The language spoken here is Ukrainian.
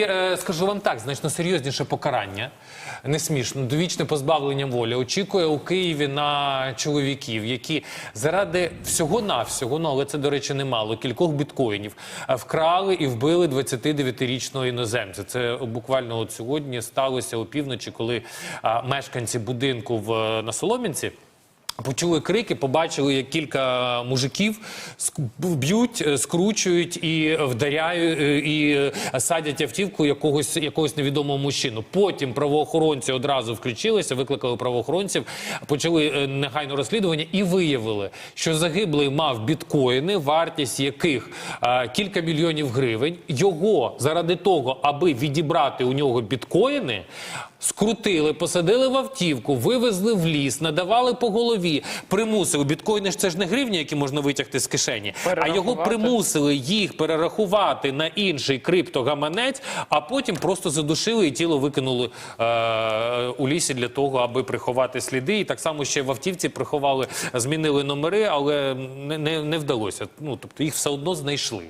Е, Скажу вам так, значно серйозніше покарання, не смішно, довічне позбавлення волі очікує у Києві на чоловіків, які заради всього-навсього, ну але це, до речі, немало, кількох біткоїнів е, вкрали і вбили 29-річного іноземця. Це буквально от сьогодні сталося опівночі, коли мешканці будинку в е, на Солом'янці. Почули крики, побачили, як кілька мужиків б'ють, е, скручують і вдаряють, е, і е, садять автівку якогось, якогось невідомого мужчину. Потім правоохоронці одразу включилися, викликали правоохоронців, почали негайно розслідування і виявили, що загиблий мав біткоїни, вартість яких кілька мільйонів гривень. Його заради того, аби відібрати у нього біткоїни, скрутили, посадили в автівку, вивезли в ліс, надавали по голові, примусили. Біткоїни ж це ж не гривні, які можна витягти з кишені, а його примусили їх перерахувати на інший криптогаманець, а потім просто задушили і тіло викинули е, у лісі для того, аби приховати сліди. І так само ще в автівці приховали, змінили номери, але не, не, не вдалося. Ну тобто їх все одно знайшли.